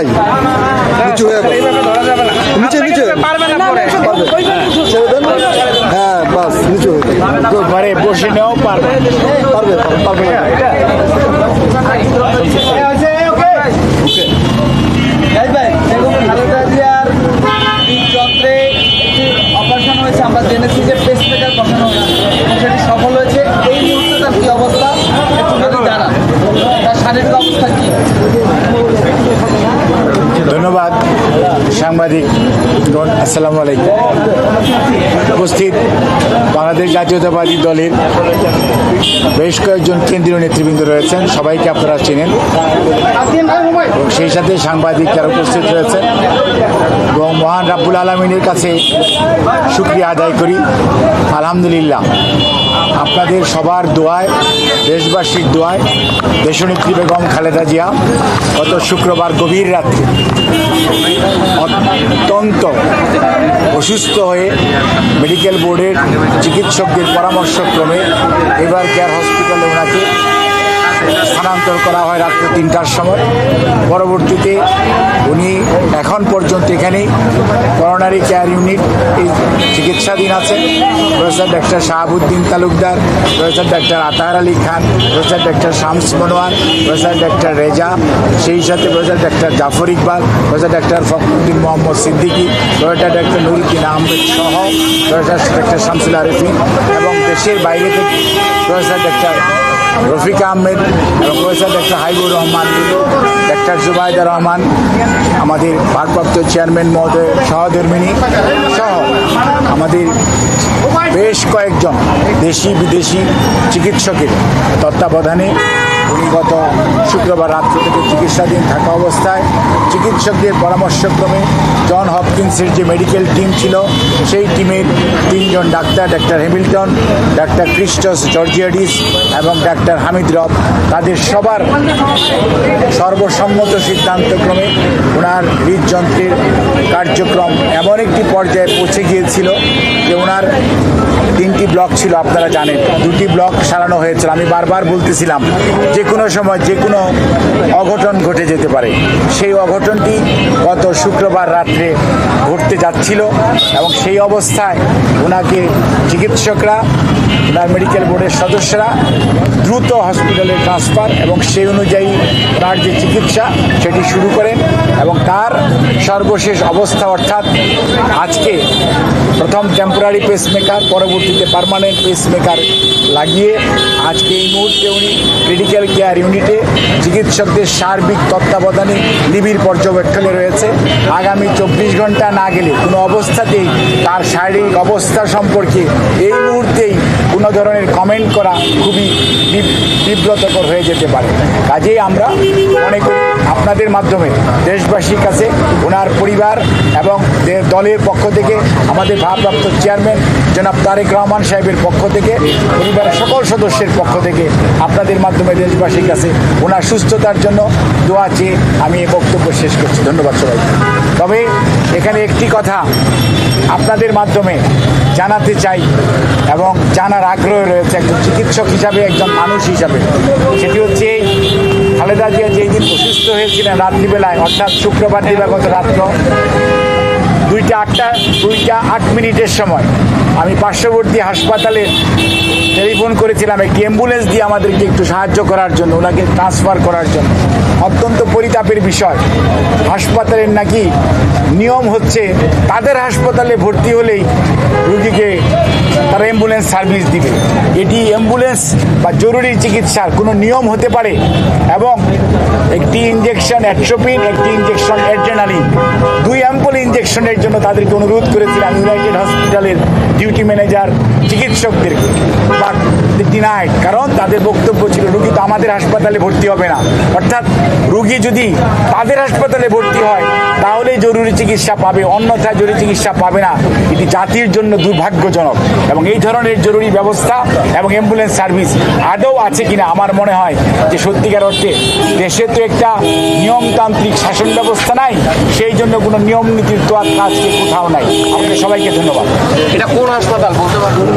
দাঁড়াই নিচু হয়ে নিচে নিচে। হ্যাঁ বাস নিচু হয়ে ঘরে বসে নেওয়া পারবে পারবে পারবে খালেদা একটি অপারেশন হয়েছে আমরা জেনেছি যে পেস বসানো হয়েছে সেটি সফল হয়েছে এই মুহূর্তে তার কি অবস্থা? একটু যদি জানান। তার শারীরিক অবস্থা কি? ধন্যবাদ, সাংবাদিক আসসালামু আলাইকুম। উপস্থিত বাংলাদেশ জাতীয়তাবাদী দলের বেশ কয়েকজন কেন্দ্রীয় নেতৃবৃন্দ রয়েছেন, সবাইকে আপনারা চেনেন। এবং সেই সাথে সাংবাদিক যারা উপস্থিত রয়েছেন, এবং মহান রাব্বুল আলমিনের কাছে শুক্রিয়া আদায় করি। আলহামদুলিল্লাহ। আপনাদের সবার দোয়ায়, দেশবাসীর দোয়ায়, দেশনেত্রী বেগম খালেদা জিয়া, গত শুক্রবার গভীর রাত্রে অত্যন্ত অসুস্থ হয়ে মেডিকেল বোর্ডের চিকিৎসকদের পরামর্শক্রমে এবার কেয়ার হসপিটালে ওনাকে স্থানান্তর করা হয় রাত্র তিনটার সময়। পরবর্তীতে উনি এখন পর্যন্ত এখানেই করোনারি কেয়ার ইউনিট এই চিকিৎসাধীন আছেন। Professor doctor Shahabuddin Talukdar, professor doctor Atahar Ali Khan, professor doctor Shams Monowar, professor doctor Reza, সেই সাথে professor doctor Jafar Iqbal, professor doctor Fakhruddin Mohammad Siddiqui, professor doctor Nuruddin Ahmed সহ professor doctor Shamsul Arefin এবং দেশের বাইরে থেকে professor doctor Rafiq Ahmed, professor doctor Haibur Rahman, doctor Zubaida Rahman, আমাদের ভারপ্রাপ্ত chairman মহোদয় সহধর্মিনী সহ আমাদের বেশ কয়েকজন দেশি বিদেশি চিকিৎসকের তত্ত্বাবধানে উনি গত শুক্রবার রাত্রি থেকে চিকিৎসাধীন থাকা অবস্থায় চিকিৎসকদের পরামর্শক্রমে জন হপকিন্সের যে মেডিকেল টিম ছিল, সেই টিমের তিনজন doctor doctor Hamilton, doctor Christos Georgiadis এবং ডাক্তার হামিদ রব, তাদের সবার সর্বসম্মত সিদ্ধান্তক্রমে ওনার হৃদযন্ত্রের কার্যক্রম এমন একটি পর্যায়ে পৌঁছে গিয়েছিল যে ওনার তিনটি ব্লক ছিল, আপনারা জানেন। দুটি ব্লক সারানো হয়েছিল। আমি বারবার বলতেছিলাম, যে কোনো সময় যে কোনো অঘটন ঘটে যেতে পারে। সেই অঘটনটি গত শুক্রবার রাত্রে ঘটতে যাচ্ছিল এবং সেই অবস্থায় ওনাকে চিকিৎসকরা, ওনার মেডিকেল বোর্ডের সদস্যরা দ্রুত হসপিটালে ট্রান্সফার এবং সেই অনুযায়ী তার যে চিকিৎসা, সেটি শুরু করেন এবং তার সর্বশেষ অবস্থা অর্থাৎ আজকে প্রথম টেম্পোরারি পেসমেকার পরবর্তীতে পার্মানেন্ট পেসমেকার লাগিয়ে আজকে এই মুহূর্তে উনি ক্রিটিক্যাল কেয়ার ইউনিটে চিকিৎসকদের সার্বিক তত্ত্বাবধানে নিবিড় পর্যবেক্ষণে রয়েছে। আগামী চব্বিশ ঘণ্টা না গেলে কোনো অবস্থাতেই তার শারীরিক অবস্থা সম্পর্কে এই মুহূর্তেই কোনো ধরনের কমেন্ট করা খুবই বিব্রতকর হয়ে যেতে পারে। কাজেই আমরা মনে করি আপনাদের মাধ্যমে দেশবাসীর কাছে, ওনার পরিবার এবং দলের পক্ষ থেকে, আমাদের ভারপ্রাপ্ত চেয়ারম্যান জনাব তারেক রহমান সাহেবের পক্ষ থেকে, পরিবারের সকল সদস্যের পক্ষ থেকে আপনাদের মাধ্যমে দেশবাসীর কাছে ওনার সুস্থতার জন্য দোয়া চেয়ে আমি এই বক্তব্য শেষ করছি। ধন্যবাদ সবাইকে। তবে এখানে একটি কথা আপনাদের মাধ্যমে জানাতে চাই এবং জানার আগ্রহ রয়েছে একজন চিকিৎসক হিসাবে, একজন মানুষ হিসাবে। সেটি হচ্ছে খালেদা জিয়া যেই দিন অসুস্থ হয়েছিলেন রাত্রিবেলায়, অর্থাৎ শুক্রবার দিবাগত রাত্র দুইটা আটটা দুইটা, আট মিনিটের সময়। আমি পার্শ্ববর্তী হাসপাতালে টেলিফোন করেছিলাম, একটি অ্যাম্বুলেন্স দিয়ে আমাদেরকে একটু সাহায্য করার জন্য, ওনাকে ট্রান্সফার করার জন্য। অত্যন্ত পরিতাপের বিষয়। হাসপাতালের নাকি নিয়ম হচ্ছে, তাদের হাসপাতালে ভর্তি হলেই রুগীকে তারা অ্যাম্বুলেন্স সার্ভিস দিবে। এটি অ্যাম্বুলেন্স বা জরুরি চিকিৎসার কোনো নিয়ম হতে পারে এবং একটি ইঞ্জেকশন অ্যাট্রোপিন একটি ইঞ্জেকশন অ্যাড্রেনালিন অ্যাম্পল জন্য তাদেরকে অনুরোধ করেছিলাম ইউনাইটেড হসপিটালের ডিউটি ম্যানেজার চিকিৎসকদেরকে বাট ডিনাইড কারণ তাদের বক্তব্য ছিল, রুগী তো আমাদের হাসপাতালে ভর্তি হবে না। অর্থাৎ রুগী যদি তাদের হাসপাতালে ভর্তি হয়, তাহলেই জরুরি চিকিৎসা পাবে, অন্যথায় জরুরি চিকিৎসা পাবে না। এটি জাতির জন্য দুর্ভাগ্যজনক এবং এই ধরনের জরুরি ব্যবস্থা এবং অ্যাম্বুলেন্স সার্ভিস আদৌ আছে কিনা আমার মনে হয় যে সত্যিকার অর্থে দেশে তো একটা নিয়মতান্ত্রিক শাসন ব্যবস্থা নাই, সেই জন্য কোনো নিয়ম নীতির তো আজকে কোথাও নাই। আপনাদের সবাইকে ধন্যবাদ। এটা কোন হাসপাতাল? বলতে পারবেন?